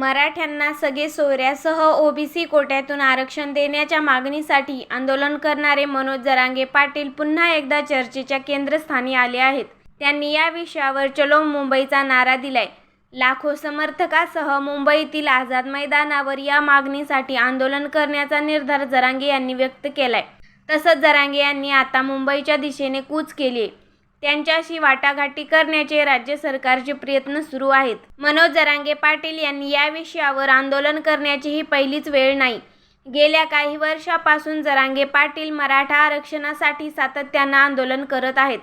मराठ्यांना सगळे सोयऱ्यासह ओबीसी कोट्यातून आरक्षण देण्याच्या मागणीसाठी आंदोलन करणारे मनोज जरांगे पाटील पुन्हा एकदा चर्चेच्या केंद्रस्थानी आले आहेत. त्यांनी या विषयावर चलो मुंबईचा नारा दिलाय. लाखो समर्थकासह मुंबईतील आझाद मैदानावर या मागणीसाठी आंदोलन करण्याचा निर्धार जरांगे यांनी व्यक्त केलाय. तसंच जरांगे यांनी आता मुंबईच्या दिशेने कूच केली त्यांच्याशी वाटाघाटी करण्याचे राज्य सरकारचे प्रयत्न सुरू आहेत. मनोज जरांगे पाटील यांनी या विषयावर आंदोलन करण्याची ही पहिलीच वेळ नाही. गेल्या काही वर्षापासून जरांगे पाटील मराठा आरक्षणासाठी सातत्यानं आंदोलन करत आहेत.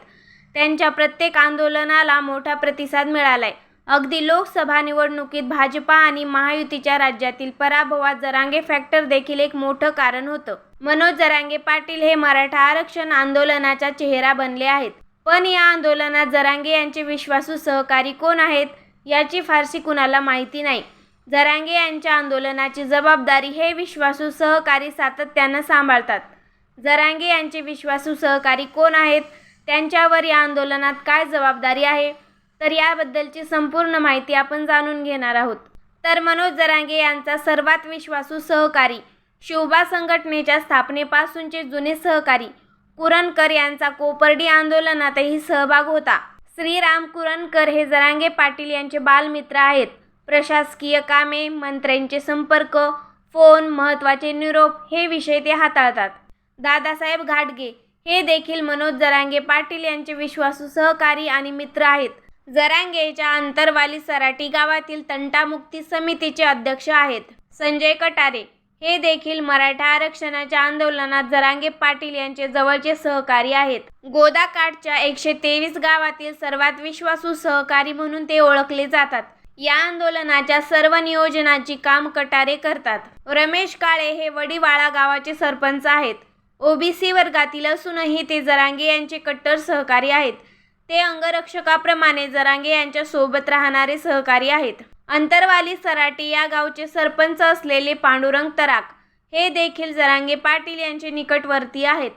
त्यांच्या प्रत्येक आंदोलनाला मोठा प्रतिसाद मिळालाय. अगदी लोकसभा निवडणुकीत भाजपा आणि महायुतीच्या राज्यातील पराभवात जरांगे फॅक्टर देखील एक मोठं कारण होतं. मनोज जरांगे पाटील हे मराठा आरक्षण आंदोलनाचा चेहरा बनले आहेत. पण या आंदोलनात जरांगे यांचे विश्वासू सहकारी कोण आहेत याची फारशी कुणाला माहिती नाही. जरांगे यांच्या आंदोलनाची जबाबदारी हे विश्वासू सहकारी सातत्यानं सांभाळतात. जरांगे यांचे विश्वासू सहकारी कोण आहेत त्यांच्यावर या आंदोलनात काय जबाबदारी आहे तर याबद्दलची संपूर्ण माहिती आपण जाणून घेणार आहोत. तर मनोज जरांगे यांचा सर्वात विश्वासू सहकारी शिवबा संघटनेच्या स्थापनेपासूनचे जुने सहकारी कुरणकर यांचा कोपर्डी आंदोलनातही सहभाग होता. श्रीराम कुरणकर हे जरांगे पाटील यांचे बालमित्र आहेत. प्रशासकीय कामे मंत्र्यांचे संपर्क फोन महत्त्वाचे निरोप हे विषय ते हाताळतात. दादासाहेब घाटगे हे देखील मनोज जरांगे पाटील यांचे विश्वासू सहकारी आणि मित्र आहेत. जरांगेच्या अंतरवाली सराटी गावातील तंटामुक्ती समितीचे अध्यक्ष आहेत. संजय कटारे हे देखील मराठा आरक्षणाच्या आंदोलनात जरांगे पाटील यांचे जवळचे सहकारी आहेत. गोदाकाठच्या एकशे तेवीस गावातील सर्वात विश्वासू सहकारी म्हणून ते ओळखले जातात. या आंदोलनाच्या सर्व नियोजनाची काम कटारे करतात. रमेश काळे हे वडीवाळा गावाचे सरपंच आहेत. ओबीसी वर्गातील असूनही ते जरांगे यांचे कट्टर सहकारी आहेत. ते अंगरक्षकाप्रमाणे जरांगे यांच्या सोबत राहणारे सहकारी आहेत. अंतरवाली सराटी या गावचे सरपंच असलेले पांडुरंग तराक हे देखील जरांगे पाटील यांचे निकटवर्ती आहेत.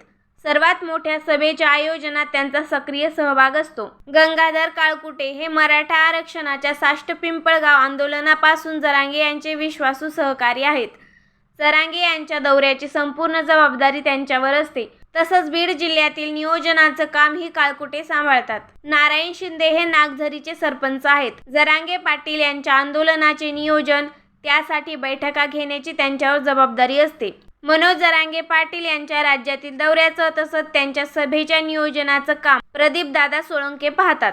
सर्वात मोठ्या सभेच्या आयोजनात त्यांचा सक्रिय सहभाग असतो. गंगाधर काळकुटे हे मराठा आरक्षणाच्या साष्ट पिंपळगाव आंदोलनापासून जरांगे यांचे विश्वासू सहकारी आहेत. जरांगे यांच्या दौऱ्याची संपूर्ण जबाबदारी त्यांच्यावर असते. तसंच बीड जिल्ह्यातील नियोजनाचं काम ही काळकुटे सांभाळतात? नारायण शिंदे हे नागझरीचे सरपंच आहेत. जरांगे पाटील यांच्या आंदोलनाचे नियोजन त्यासाठी बैठका घेण्याची त्यांच्यावर जबाबदारी असते. मनोज जरांगे पाटील यांच्या राज्यातील दौऱ्याचं तसंच त्यांच्या सभेच्या नियोजनाचं काम प्रदीप दादा सोळंके पाहतात.